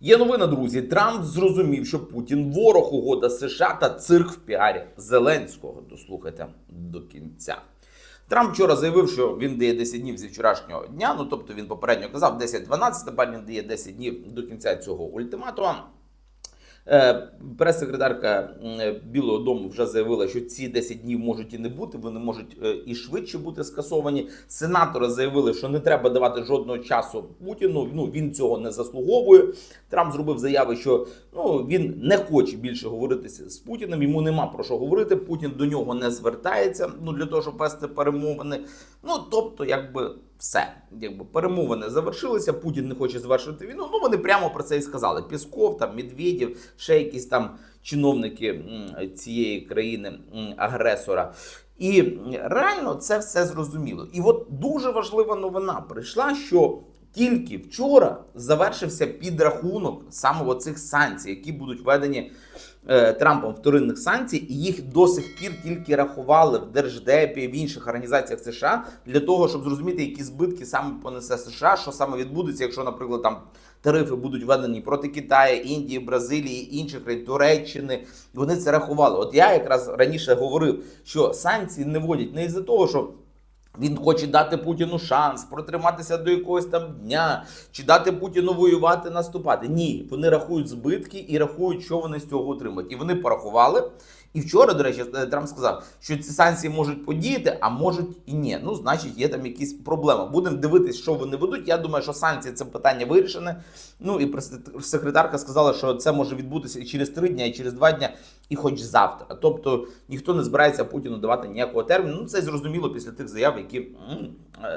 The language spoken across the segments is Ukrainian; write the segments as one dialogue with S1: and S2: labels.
S1: Є новина, друзі. Трамп зрозумів, що Путін ворог угода США та цирк в піарі Зеленського. Дослухайте до кінця. Трамп вчора заявив, що він дає 10 днів зі вчорашнього дня. Ну тобто він попередньо казав 10-12, тепер він дає 10 днів до кінця цього ультиматума. Е, Прес-секретарка Білого Дому вже заявила, що ці 10 днів можуть і не бути, вони можуть е, і швидше бути скасовані. Сенатори заявили, що не треба давати жодного часу Путіну. Ну він цього не заслуговує. Трамп зробив заяви, що ну він не хоче більше говоритися з Путіним. Йому нема про що говорити. Путін до нього не звертається. Ну для того, щоб вести перемовини. Ну тобто, якби все, якби перемовини завершилися. Путін не хоче завершувати війну. Ну вони прямо про це і сказали. Пісков, там Медведєв, ще якісь там чиновники цієї країни агресора. І реально це все зрозуміло. І от дуже важлива новина прийшла, що тільки вчора завершився підрахунок саме оцих санкцій, які будуть введені е, Трампом вторинних санкцій, і їх до сих пір тільки рахували в Держдепі, в інших організаціях США для того, щоб зрозуміти, які збитки саме понесе США, що саме відбудеться, якщо, наприклад, там тарифи будуть введені проти Китаю, Індії, Бразилії, інших країн, Туреччини. Вони це рахували. От я якраз раніше говорив, що санкції не вводять не із-за того, що. Він хоче дати Путіну шанс протриматися до якогось там дня, чи дати Путіну воювати, наступати. Ні, вони рахують збитки і рахують, що вони з цього отримають. І вони порахували. І вчора, до речі, Трамп сказав, що ці санкції можуть подіяти, а можуть і ні. Ну, значить, є там якісь проблеми. Будемо дивитись, що вони ведуть. Я думаю, що санкції це питання вирішене. Ну і прес-секретарка сказала, що це може відбутися і через три дні, і через два дні, і хоч завтра. Тобто ніхто не збирається Путіну давати ніякого терміну. Ну це зрозуміло після тих заяв, які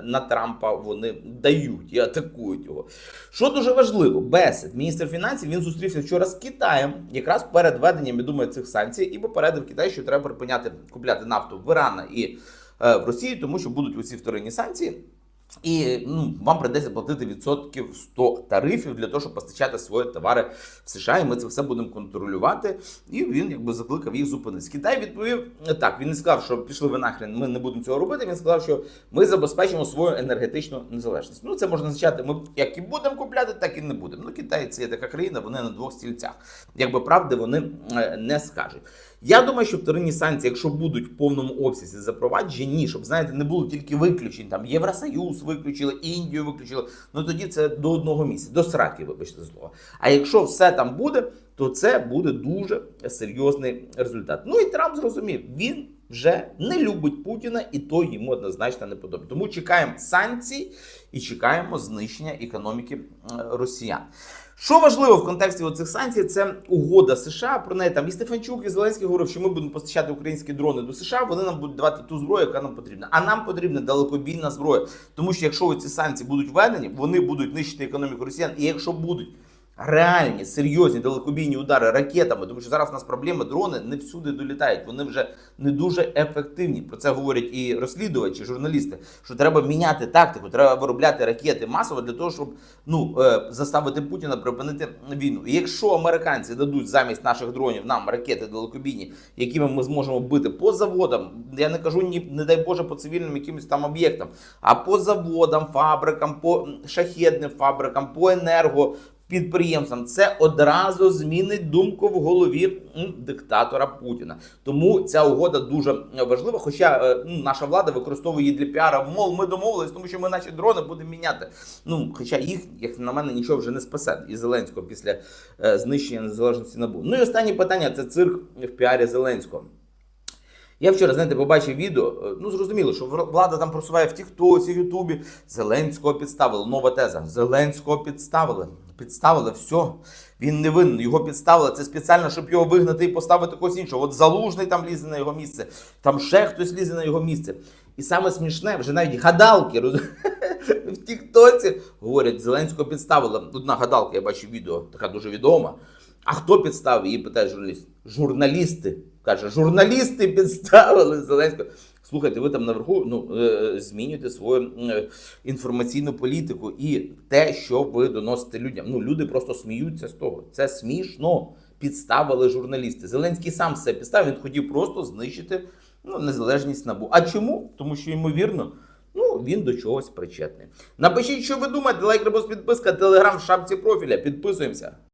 S1: на Трампа вони дають і атакують його. Що дуже важливо, Бесед, міністр фінансів, він зустрівся вчора з Китаєм, якраз перед введенням, я думаю, цих санкцій, і попередив Китай, що треба припиняти купляти нафту в Ірана і е, в Росії, тому що будуть усі вторинні санкції. І ну, вам прийдеться платити відсотків 100 тарифів для того, щоб постачати свої товари в США, і ми це все будемо контролювати. І він якби закликав їх зупинити. Китай відповів так. Він не сказав, що пішли ви нахрен, ми не будемо цього робити. Він сказав, що ми забезпечимо свою енергетичну незалежність. Ну це можна означати, ми як і будемо купляти, так і не будемо. Ну Китай це є така країна, вони на двох стільцях. Якби правди вони е, не скажуть. Я думаю, що вторинні санкції, якщо будуть в повному обсязі запроваджені, щоб знаєте, не було тільки виключень. Там Євросоюз виключили, Індію виключили. Ну тоді це до одного місця, до сраки, вибачте слово. А якщо все там буде, то це буде дуже серйозний результат. Ну і Трамп зрозумів, він вже не любить Путіна, і то йому однозначно не подобається. Тому чекаємо санкцій і чекаємо знищення економіки росіян. Що важливо в контексті оцих санкцій, це угода США. Про неї там і Стефанчук, і Зеленський говорив, що ми будемо постачати українські дрони до США. Вони нам будуть давати ту зброю, яка нам потрібна. А нам потрібна далекобійна зброя. Тому що якщо ці санкції будуть введені, вони будуть нищити економіку росіян. І якщо будуть реальні серйозні далекобійні удари ракетами, тому що зараз у нас проблема дрони не всюди долітають. Вони вже не дуже ефективні. Про це говорять і розслідувачі, і журналісти. Що треба міняти тактику, треба виробляти ракети масово для того, щоб ну е, заставити Путіна припинити війну. І якщо американці дадуть замість наших дронів нам ракети далекобійні, якими ми зможемо бити по заводам, я не кажу ні, не дай Боже, по цивільним якимось там об'єктам, а по заводам, фабрикам, по шахедним фабрикам, по енерго підприємствам. Це одразу змінить думку в голові диктатора Путіна. Тому ця угода дуже важлива. Хоча е, ну, наша влада використовує її для піара, мол, ми домовились, тому що ми наші дрони будемо міняти. Ну, хоча їх, як на мене, нічого вже не спасе і Зеленського після е, знищення незалежності набу. Ну і останнє питання це цирк в піарі Зеленського. Я вчора, знаєте, побачив відео. е, Ну зрозуміло, що влада там просуває в Тіктосі, Ютубі. Зеленського підставили. Нова теза. Зеленського підставили. Підставили все. Він не винен. Його підставили. Це спеціально, щоб його вигнати і поставити когось іншого. От залужний там лізе на його місце, там ще хтось лізе на його місце. І саме смішне, вже навіть гадалки роз... в Тіктоці говорять, Зеленського підставили. Одна гадалка, я бачив відео, така дуже відома. А хто підставив? Її питає журналіст. Журналісти. Каже, журналісти підставили Зеленського. Слухайте, ви там наверху ну, е, змінюєте свою е, інформаційну політику і те, що ви доносите людям. Ну, люди просто сміються з того. Це смішно. Підставили журналісти. Зеленський сам себе підставив, він хотів просто знищити ну, незалежність набу. А чому? Тому що, ймовірно, Ну, він до чогось причетний. Напишіть, що ви думаєте, лайк, репост, підписка, телеграм в шапці профіля. Підписуємося.